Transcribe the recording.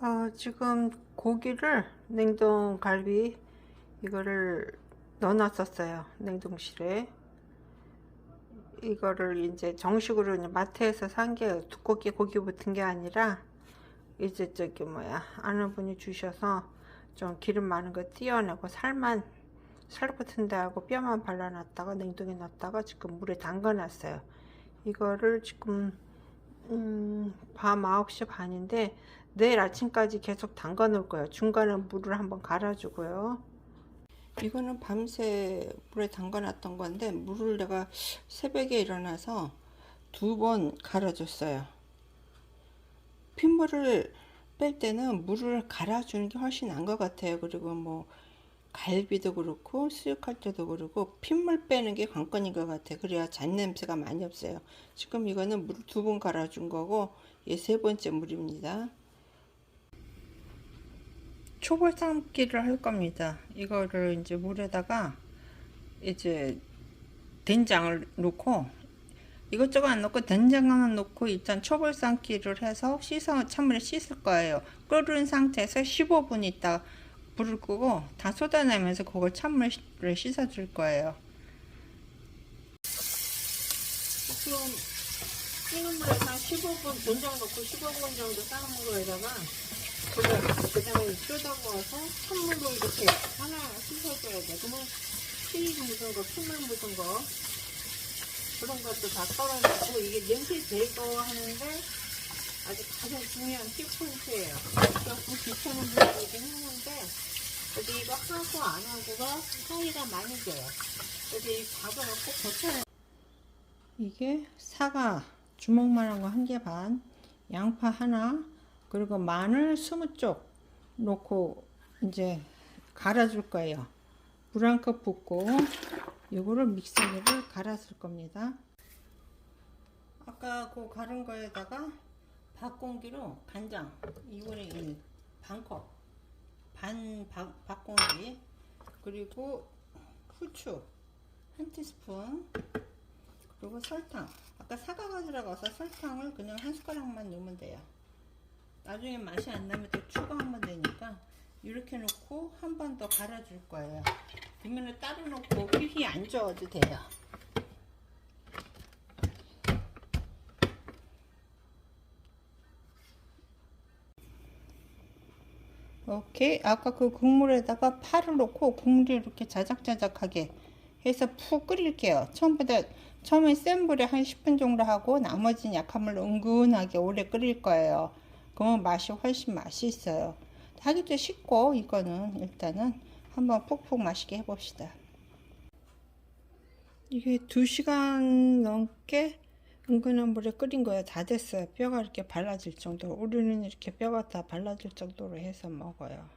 어, 지금 고기를 냉동 갈비 이거를 넣어놨었어요 냉동실에. 이거를 이제 정식으로 이제 마트에서 산 게 두껍게 고기 붙은 게 아니라 이제 저기 뭐야 아는 분이 주셔서 좀 기름 많은 거 띄어내고 살만 살 붙은 데하고 뼈만 발라놨다가 냉동에 놨다가 지금 물에 담가놨어요. 이거를 지금 음, 밤 9시 반인데 내일 아침까지 계속 담가 놓을 거예요. 중간에 물을 한번 갈아주고요. 이거는 밤새 물에 담가 놨던 건데 물을 내가 새벽에 일어나서 두 번 갈아줬어요. 핏물을 뺄 때는 물을 갈아주는 게 훨씬 나은 것 같아요. 그리고 뭐 갈비도 그렇고 수육할 때도 그렇고 핏물 빼는 게 관건인 것 같아요. 그래야 잔냄새가 많이 없어요. 지금 이거는 물을 두번 갈아준 거고 이게 세 번째 물입니다. 초벌 삶기를 할 겁니다. 이거를 이제 물에다가 이제 된장을 넣고 이것저것 안 넣고 된장만 넣고 일단 초벌 삶기를 해서 씻어 찬물에 씻을 거예요. 끓은 상태에서 15분 있다 불을 끄고 다 쏟아내면서 그걸 찬물에 씻어 줄 거예요. 지금 끓는 물에서 한 15분 된장 넣고 15분 정도 삶은 거에다가 그걸 그다음에 쏟아부어서 찬물로 이렇게 하나 씻어줘야 돼. 그러면 피 묻은 거, 핏물 묻은 거 그런 것도 다 떨어지고 이게 냄새 제거하는데 아주 가장 중요한 키포인트예요. 그러니까 그 귀찮은 분들이긴 했는데 그래도 이거 하고 안 하고가 사이가 많이 돼요. 그래서 이 밥을 꼭 거쳐야 이게 사과 주먹만한 거 한 개 반, 양파 하나, 그리고 마늘 20쪽 넣고 이제 갈아줄 거예요. 물 한 컵 붓고 이거를 믹서기를 갈았을 겁니다. 아까 그 갈은 거에다가 밥공기로 간장 1 반컵 반 밥, 밥공기 그리고 후추 한 티스푼 그리고 설탕 아까 사과가 들어가서 설탕을 그냥 한 숟가락만 넣으면 돼요 나중에 맛이 안 나면 또 추가하면 되니까 이렇게 놓고 한 번 더 갈아줄 거예요. 그러면 따로 놓고 휘휘 안 저어도 돼요. 오케이. 아까 그 국물에다가 파를 넣고 국물이 이렇게 자작자작하게 해서 푹 끓일게요. 처음보다 처음에 센 불에 한 10분 정도 하고 나머지는 약한 물로 은근하게 오래 끓일 거예요 그러면 맛이 훨씬 맛있어요. 하기도 쉽고 이거는 일단은 한번 푹푹 맛있게 해봅시다. 이게 2시간 넘게 은근한 물에 끓인 거예요. 다 됐어요. 뼈가 이렇게 발라질 정도로 우리는 이렇게 뼈가 다 발라질 정도로 해서 먹어요